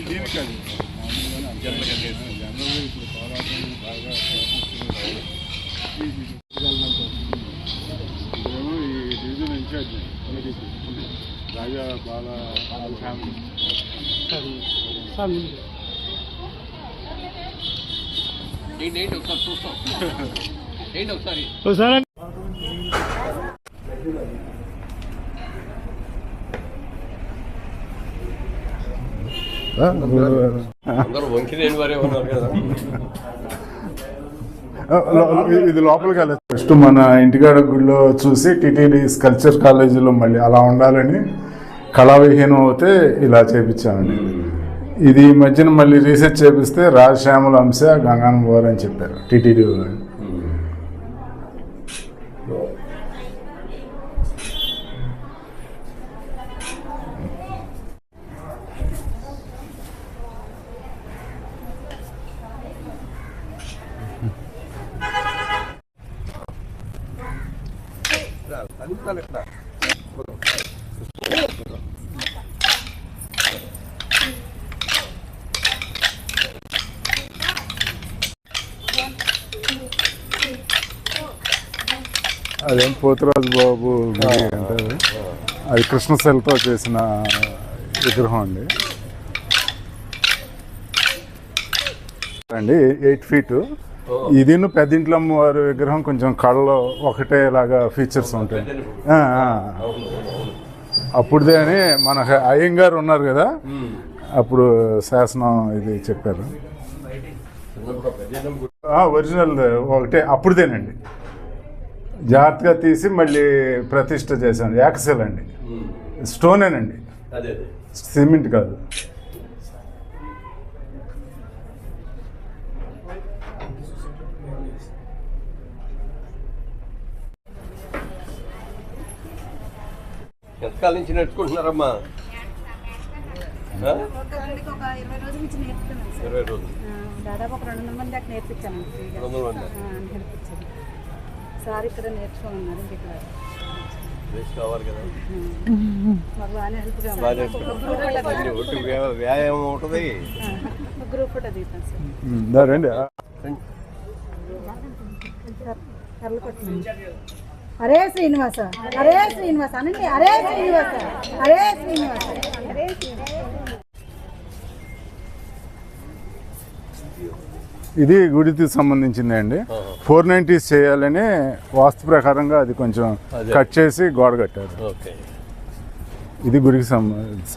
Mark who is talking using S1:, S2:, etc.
S1: దీనికది జనరల్గా ఇప్పుడు పోరాటం బాగా ఇదేమో ఈ డివిజన్ ఇన్ఛార్జ్ రాజా బాల ఫ్యామిలీ
S2: ఒకసారి
S1: ఇది లోపలికి వెళ్ళచ్చు. ఫస్ట్ మన ఇంటికాడ గుడిలో చూసి టిటిడి కల్చర్ కాలేజీలో మళ్ళీ అలా ఉండాలని కళావిహీనం అవుతే ఇలా చేపించామండి. ఇది ఈ మధ్యన మళ్ళీ రీసెర్చ్ చేపిస్తే రాజశ్యామల అంశ గంగానం వారు అని చెప్పారు టిటిడి వాళ్ళు. అదేం పోతురాజు బాబు గుడి అంటారు అది. కృష్ణశైలతో చేసిన విగ్రహం అండి. అండి ఎయిట్ ఫీట్. ఇది పెద్దింట్లో వారి విగ్రహం కొంచెం కళ్ళలో ఒకటే లాగా ఫీచర్స్ ఉంటాయి. అప్పుడుదే అని మన అయ్యంగారు ఉన్నారు కదా. అప్పుడు శాసనం ఇది చెప్పారు. ఒరిజినల్ ఒకటే అప్పుడుదేనండి. జాగ్రత్తగా తీసి మళ్ళీ ప్రతిష్ట చేశాను. యాక్సెల్ అండి. స్టోనేనండి
S2: అదే అదే.
S1: సిమెంట్ కాదు.
S2: ఎంతకాలం నుంచి నేర్చుకుంటున్నారమ్మా.
S3: ఇరవై రోజుల దాదాపు ఒక రెండు వందల మంది దాకా నేర్పించాను. సార్ ఇక్కడ నేర్చుకోమన్నారు ఇంక ఇక్కడ.
S2: కావాలి కదా.
S3: మాకు బాగానే
S2: వ్యాయామం ఉంటుంది.
S3: Group
S1: photo sir. రండి.
S3: అరే శ్రీనివాస అరే శ్రీనివాస అనండి అరే శ్రీనివాస అరే శ్రీనివాస. అరే శ్రీనివాస
S1: ఇది గుడికి సంబంధించింది అండి ఫోర్ నైంటీస్ చేయాలని వాస్తు ప్రకారంగా అది కొంచెం. కట్ చేసి గోడ కట్టారు.
S2: ఓకే.
S1: ఇది గుడికి సంబంధించి.